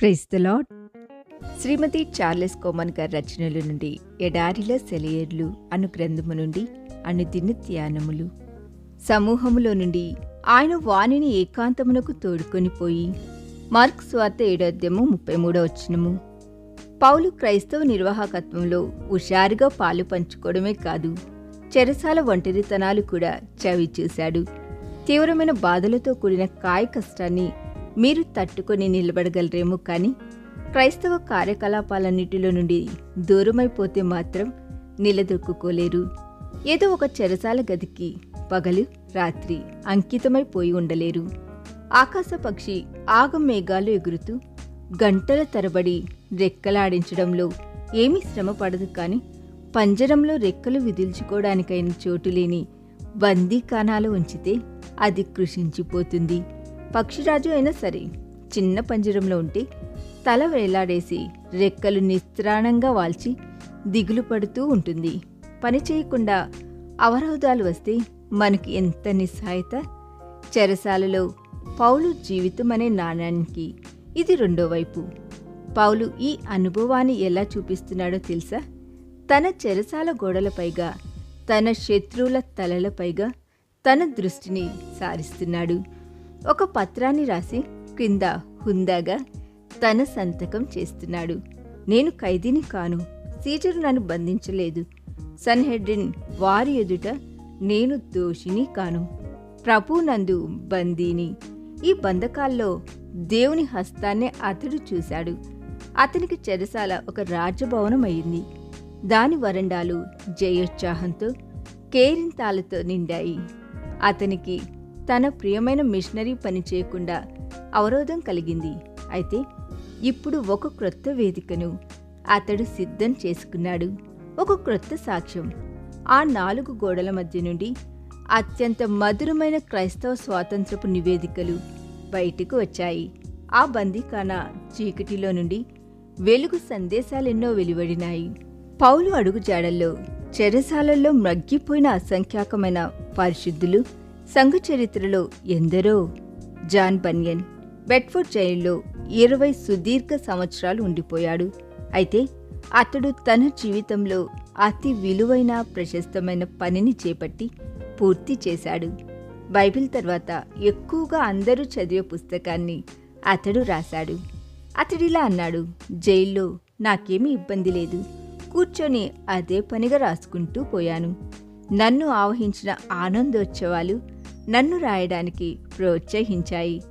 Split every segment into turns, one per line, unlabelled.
Praise the Lord Shrimati Charles Cowman గారి రచనల నుండి ఎడారిలో సెలయర్లు అను గ్రంథము నుండి అనుదిన ధ్యానములు. సమూహములో నుండి ఆయన వాణిని ఏకాంతమునకు తోడుకొని పోయి మార్క్ స్వార్థ ఏడోద్యము ముప్పై మూడో వచ్చినము పౌలు క్రైస్తవ నిర్వాహకత్వంలో హుషారుగా పాలు పంచుకోవడమే కాదు చెరసాల ఒంటరితనాలు కూడా చవి చూశాడు తీవ్రమైన బాధలతో కూడిన కాయ కష్టాన్ని మీరు తట్టుకొని నిలబడగలరేమో కానీ క్రైస్తవ కార్యకలాపాలన్నిటిలో నుండి దూరమైపోతే మాత్రం నిలదొక్కుకోలేరు. ఏదో ఒక చెరసాల గదికి పగలు రాత్రి అంకితమైపోయి ఉండలేరు. ఆకాశ పక్షి ఆగమేఘాలు ఎగురుతూ గంటల తరబడి రెక్కలాడించడంలో ఏమీ శ్రమ పడదు కానీ పంజరంలో రెక్కలు విదిల్చుకోవడానికైన చోటు లేని బందీకానాలు ఉంచితే అది కృషించిపోతుంది. పక్షిరాజు అయినా సరే చిన్న పంజరంలో ఉంటే తల వేలాడేసి రెక్కలు నిస్త్రాణంగా వాల్చి దిగులు పడుతూ ఉంటుంది. పని చేయకుండా అవరోధాలు వస్తే మనకి ఎంత నిస్సహాయత చెరసాలలో పౌలు జీవితం అనే నాణ్యానికి ఇది రెండో వైపు. పౌలు ఈ అనుభవాన్ని ఎలా చూపిస్తున్నాడో తెలుసా? తన చెరసాల గోడలపైగా తన శత్రువుల తలలపైగా తన దృష్టిని సారిస్తున్నాడు. ఒక పత్రాన్ని రాసి క్రింద హుందాగా తన సంతకం చేస్తున్నాడు. నేను ఖైదీని కాను. సీజరు నన్ను బంధించలేదు. సన్హెడ్రిన్ వారి ఎదుట నేను దోషిని కాను. ప్రభు నందు బందీని. ఈ బంధకాల్లో దేవుని హస్తాన్నే అతడు చూశాడు. అతనికి చెరసాల ఒక రాజభవనం అయింది దాని వరండాలు జయోత్సాహంతో కేరింతాలతో నిండాయి. అతనికి తన ప్రియమైన మిషనరీ పని చేయకుండా అవరోధం కలిగింది. అయితే ఇప్పుడు ఒక క్రొత్త వేదికను అతడు సిద్ధం చేసుకున్నాడు. ఒక క్రొత్త సాక్ష్యం. ఆ నాలుగు గోడల మధ్య నుండి అత్యంత మధురమైన క్రైస్తవ స్వాతంత్రపు నివేదికలు బయటకు వచ్చాయి. ఆ బందీకాన చీకటిలో నుండి వెలుగు సందేశాలెన్నో వెలువడినాయి. పౌలు అడుగుజాడల్లో చెరసాలల్లో మగ్గిపోయిన అసంఖ్యాకమైన పరిశుద్ధులు సంఘ చరిత్రలో ఎందరో. జాన్ బన్యన్ బెడ్ఫోర్డ్ జైల్లో ఇరవై సుదీర్ఘ సంవత్సరాలు ఉండిపోయాడు. అయితే అతడు తన జీవితంలో అతి విలువైన ప్రశస్తమైన పనిని చేపట్టి పూర్తి చేశాడు. బైబిల్ తర్వాత ఎక్కువగా అందరూ చదివే పుస్తకాన్ని అతడు రాశాడు. అతడిలా అన్నాడు జైల్లో నాకేమీ ఇబ్బంది లేదు. కూర్చొని అదే పనిగా రాసుకుంటూ పోయాను. నన్ను ఆవహించిన ఆనందోత్సవాలు నన్ను రాయడానికి ప్రోత్సహించాయి.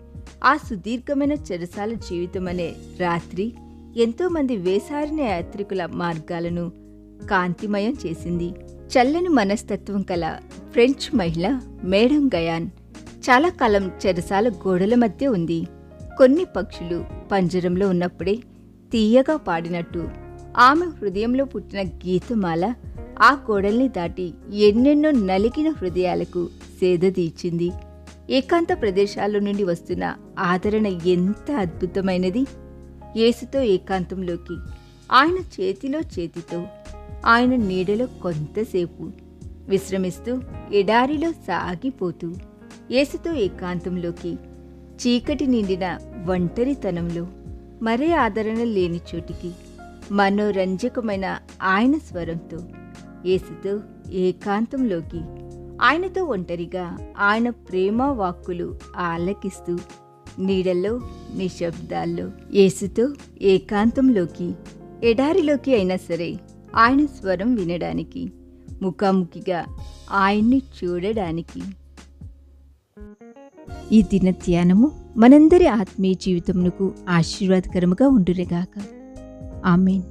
ఆ సుదీర్ఘమైన చెరసాల జీవితమనే రాత్రి ఎంతోమంది వేసారిన యాత్రికుల మార్గాలను కాంతిమయం చేసింది. చల్లని మనస్తత్వం కల ఫ్రెంచ్ మహిళ మేడం గయాన్ చాలా కాలం చెరసాల గోడల మధ్య ఉంది. కొన్ని పక్షులు పంజరంలో ఉన్నప్పుడే తీయగా పాడినట్టు ఆమె హృదయంలో పుట్టిన గీతమాల ఆ గోడల్ని దాటి ఎన్నెన్నో నలిగిన హృదయాలకు సేద తీర్చింది ఏకాంత ప్రదేశాల నుండి వస్తున్న ఆదరణ ఎంత అద్భుతమైనది! యేసుతో ఏకాంతంలోకి ఆయన చేతిలో చేతితో ఆయన నీడలో కొంతసేపు విశ్రమిస్తూ ఎడారిలో సాగిపోతూ యేసుతో ఏకాంతంలోకి చీకటి నిండిన ఒంటరితనంలో మరే ఆదరణ లేని చోటికి మనోరంజకమైన ఆయన స్వరంతో యేసుతో ఏకాంతంలోకి ఆయనతో ఒంటరిగా ఆయన ప్రేమ వాక్కులు ఆలకిస్తూ నీడల్లో నిశ్శబ్దాల్లో యేసుతో ఏకాంతంలోకి ఎడారిలోకి అయినా సరే ఆయన స్వరం వినడానికి ముఖాముఖిగా ఆయన్ని చూడడానికి. ఈ దిన ధ్యానము మనందరి ఆత్మీయ జీవితమునకు ఆశీర్వాదకరముగా ఉండురేగాక ఆమెన్.